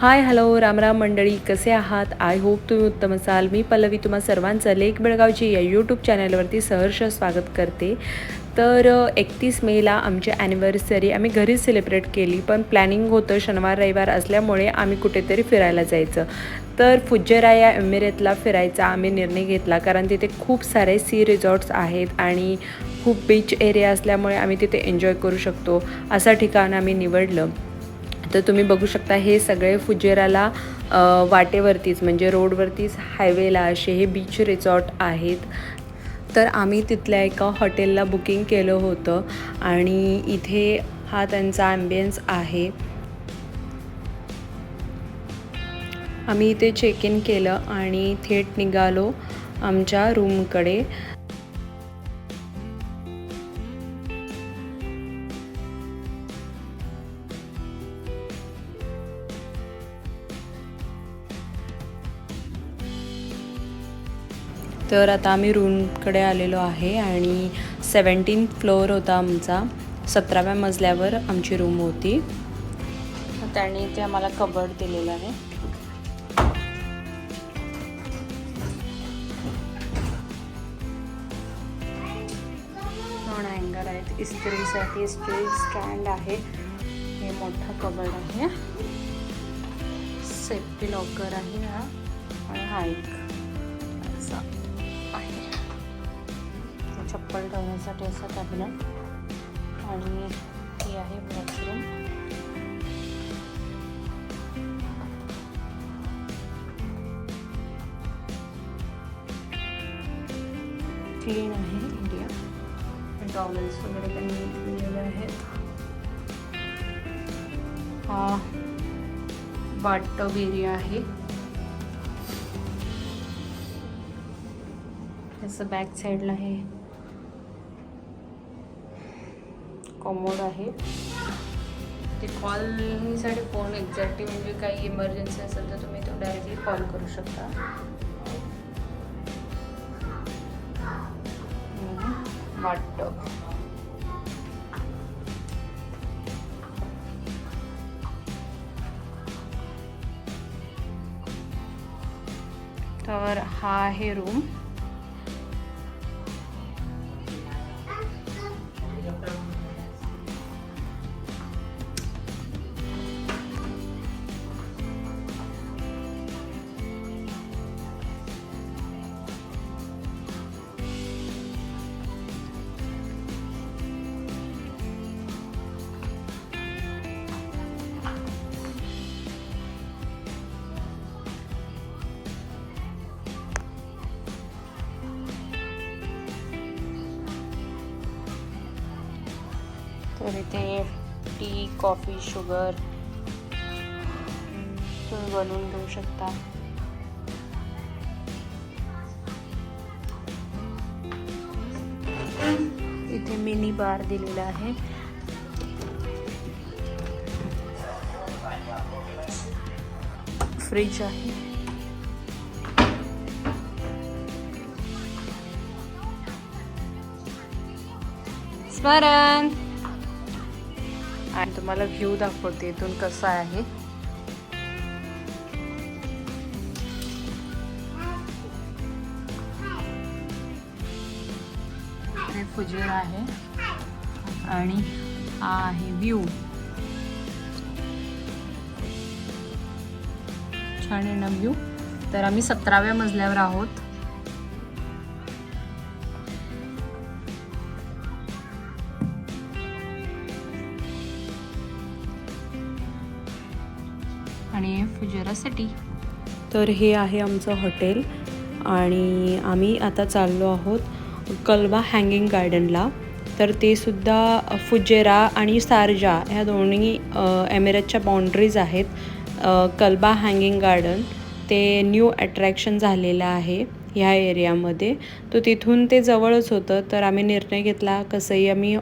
Hi hello रामराम मंडळी कसे आहात? आय होप तुम्ही उत्तम असाल. मी पल्लवी तुम्हा सर्वांचं लेक बेळगावची या यूट्यूब चॅनलवरती सहर्ष स्वागत करते. तर एकतीस मेला आमची ॲनिव्हर्सरी आम्ही घरीच सेलिब्रेट केली पण प्लॅनिंग होतं शनिवार रविवार असल्यामुळे आम्ही कुठेतरी फिरायला जायचं. तर फुज्जेरा या एमिरेतला फिरायचा आम्ही निर्णय घेतला कारण तिथे खूप सारे सी रिझॉर्ट्स आहेत आणि खूप बीच एरिया असल्यामुळे आम्ही तिथे एन्जॉय करू शकतो असं ठिकाण आम्ही निवडलं. तर तुम्ही बघू शकता हे सगळे फुजेराला वाटेवरतीच म्हणजे रोडवरतीच हायवेला असे हे बीच रिसॉर्ट आहेत. तर आम्ही तिथल्या एका हॉटेलला बुकिंग केलं होतं आणि इथे हा त्यांचा ॲम्बियन्स आहे. आम्ही इथे चेक इन केलं आणि थेट निघालो आमच्या रूमकडे तर आता आम्ही रूमकडे आलेलो आहे आणि सेवन्टीन फ्लोअर होता आमचा. सतराव्या मजल्यावर आमची रूम होती. त्यांनी इथे आम्हाला कबर्ड दिलेलं आहे. दोन हँगर आहेत. इस्त्रीसाठी इस्त्री स्टँड आहे. हे मोठा कबर्ड आहे. सेफ्टी लॉकर आहे हा. आणि हा एक असा. आहे चप्पल ठेवण्यासाठी असं कॅबिनेट आणि ही आहे वॉशरूम क्लीन आहे इंडिया टॉवेल्स वगैरे त्यांनी दिलेले आहेत. हा बाटब एरिया आहे. असं बॅक साईडला आहे कॉमोड आहे. ते कॉलसाठी फोन एक्झॅक्टली म्हणजे काही इमर्जन्सी असेल तर तुम्ही तो डायरेक्टली कॉल करू शकता. वाटतं. तर हा आहे रूम तर इथे टी कॉफ़ी शुगर तुम्ही बनवून घेऊ शकता इथे मिनी बार दिलेला आहे फ्रीज आहे। स्मरण। आणि तुम्हाला व्ह्यू दाखवते इथून कसा आहे. हे आहे. आणि हा आहे व्ह्यू छान आहे ना व्ह्यू तर आम्ही सतराव्या मजल्यावर आहोत. आणि फुजेरासाठी? तर हे आहे आमचं हॉटेल आणि आम्ही आता चाललो आहोत कलबा हँगिंग गार्डनला तर ते सुद्धा फुजेरा आणि सारजा ह्या दोन्ही एमिरेटच्या बाउंड्रीज आहेत. कलबा हँगिंग गार्डन ते न्यू अट्रॅक्शन झालेलं आहे ह्या एरियामध्ये तर तिथून ते जवळच होतं तर आम्ही निर्णय घेतला कसंही आम्ही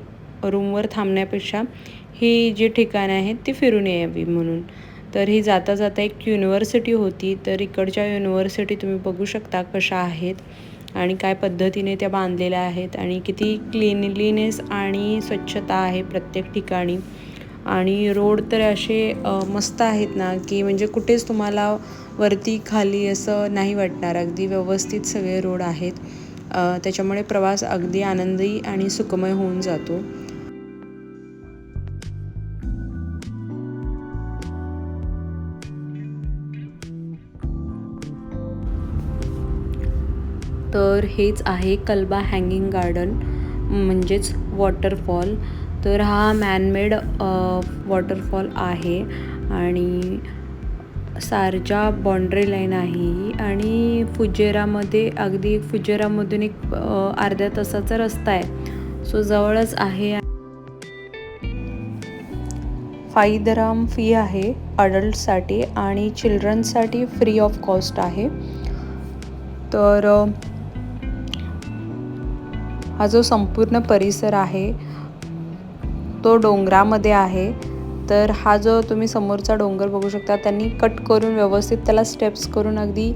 रूमवर थांबण्यापेक्षा ही जी ठिकाणं आहेत ती फिरून यावी म्हणून. तर ही जाता जाता एक युनिव्हर्सिटी होती तर इकडच्या युनिव्हर्सिटी तुम्ही बघू शकता कशा आहेत आणि काय पद्धतीने त्या बांधलेल्या आहेत आणि किती क्लिनलीनेस आणि स्वच्छता आहे प्रत्येक ठिकाणी. आणि रोड तर असे मस्त आहेत ना की म्हणजे कुठेच तुम्हाला वरती खाली असं नाही वाटणार. अगदी व्यवस्थित सगळे रोड आहेत. त्याच्यामुळे प्रवास अगदी आनंदी आणि सुखमय होऊन जातो. तर हेच आहे कलबा हँगिंग गार्डन म्हणजेच वॉटरफॉल तर हा मॅनमेड वॉटरफॉल आहे आणि सारजा बाँड्री लाईन आहे आणि फुजेरामध्ये अगदी फुजेरामधून एक अर्ध्या तासाचा रस्ता आहे. सो जवळच आहे. फाई दराम फी आहे अडल्टसाठी आणि चिल्ड्रनसाठी फ्री ऑफ कॉस्ट आहे. तर हा जो संपूर्ण परिसर आहे तो डोंगरामध्ये आहे. तर हा जो तुम्ही समोरचा डोंगर बघू शकता त्यांनी कट करून व्यवस्थित त्याला स्टेप्स करून अगदी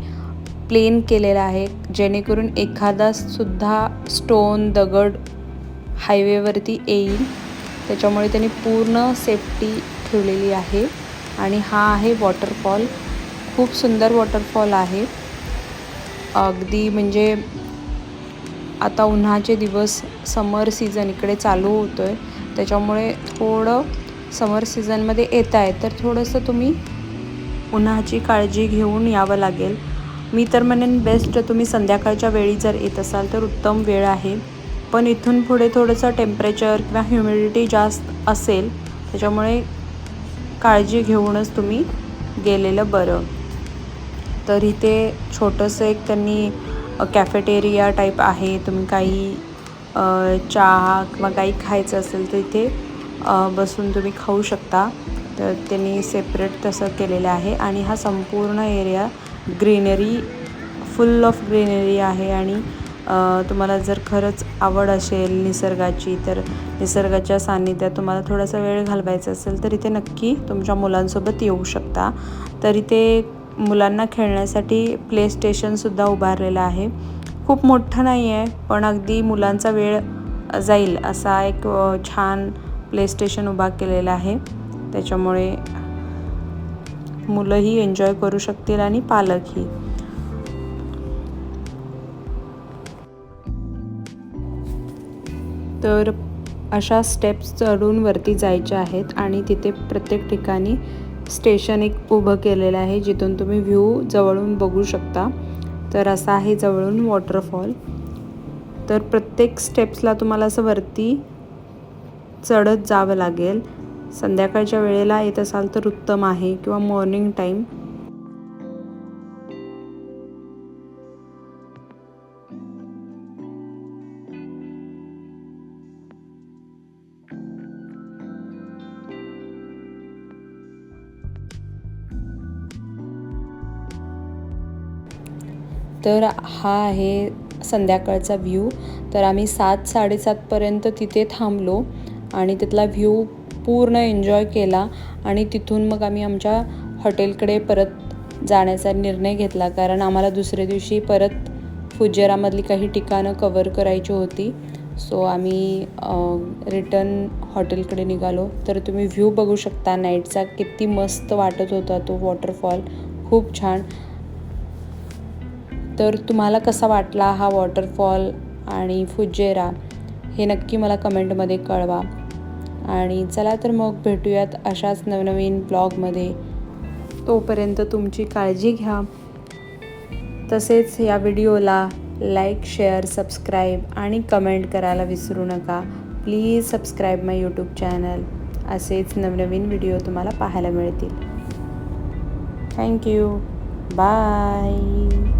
प्लेन केलेला आहे. जेणेकरून एखादा सुद्धा स्टोन दगड हायवेवरती येईल. त्याच्यामुळे त्यांनी पूर्ण सेफ्टी ठेवलेली आहे. आणि हा आहे वॉटरफॉल खूप सुंदर वॉटरफॉल आहे. अगदी म्हणजे आता उन्हाचे दिवस समर सीझन इकडे चालू होतो आहे त्याच्यामुळे थोडं समर सीझनमध्ये येत आहे. तर थोडंसं तुम्ही उन्हाची काळजी घेऊन यावं लागेल. मी तर म्हणेन बेस्ट तुम्ही संध्याकाळच्या वेळी जर येत असाल तर उत्तम वेळ आहे. पण इथून पुढे थोडंसं टेम्परेचर किंवा ह्युमिडिटी जास्त असेल त्याच्यामुळे काळजी घेऊनच तुम्ही गेलेलं बरं. तर इथे छोटंसं एक त्यांनी कॅफेटेरिया टाईप आहे. तुम्ही काही चहा किंवा काही खायचं असेल तर इथे बसून तुम्ही खाऊ शकता. तर त्यांनी सेपरेट तसं केलेलं आहे. आणि हा संपूर्ण area greenery full of greenery आहे. आणि तुम्हाला जर खरंच आवड असेल निसर्गाची तर निसर्गाच्या सान्निध्यात तुम्हाला थोडासा वेळ घालवायचा असेल तर इथे नक्की तुमच्या मुलांसोबत येऊ शकता. तर इथे मुलांना खेळण्यासाठी प्ले स्टेशनसुद्धा उभारलेलं आहे. खूप मोठं नाही आहे पण अगदी मुलांचा वेळ जाईल असा एक छान प्ले स्टेशन उभा केलेला आहे. त्याच्यामुळे मुलंही एन्जॉय करू शकतील आणि पालकही. तर अशा स्टेप्स चढून वरती जायच्या आहेत आणि तिथे प्रत्येक ठिकाणी स्टेशन एक उभं केलेलं आहे जिथून तुम्ही व्ह्यू जवळून बघू शकता. तर असा आहे जवळून वॉटरफॉल. तर प्रत्येक स्टेप्सला तुम्हाला असं वरती चढत जावं लागेल. संध्याकाळच्या वेळेला येत असाल तर उत्तम आहे किंवा मॉर्निंग टाईम. तर हा आहे संध्याकाळचा व्ह्यू तर आम्ही सात साडेसातपर्यंत तिथे थांबलो आणि तिथला व्ह्यू पूर्ण एन्जॉय केला आणि तिथून मग आम्ही आमच्या हॉटेलकडे परत जाण्याचा निर्णय घेतला. कारण आम्हाला दुसऱ्या दिवशी परत फुजेरामधली काही ठिकाणं कवर करायची होती. सो आम्ही रिटर्न हॉटेलकडे निघालो. तर तुम्ही व्ह्यू बघू शकता. नाईटचा किती मस्त वाटत होता तो वॉटरफॉल खूप छान. तर तुम्हाला कसा वाटला हा वॉटरफॉल आणि फुजेरा हे नक्की मला कमेंटमध्ये कळवा. आणि चला तर मग भेटूयात अशाच नवनवीन ब्लॉगमध्ये. तोपर्यंत तुमची काळजी घ्या. तसेच या व्हिडिओला लाईक शेअर सबस्क्राईब आणि कमेंट करायला विसरू नका. Please subscribe my YouTube channel असेच नवनवीन व्हिडिओ तुम्हाला पाहायला मिळतील. Thank you bye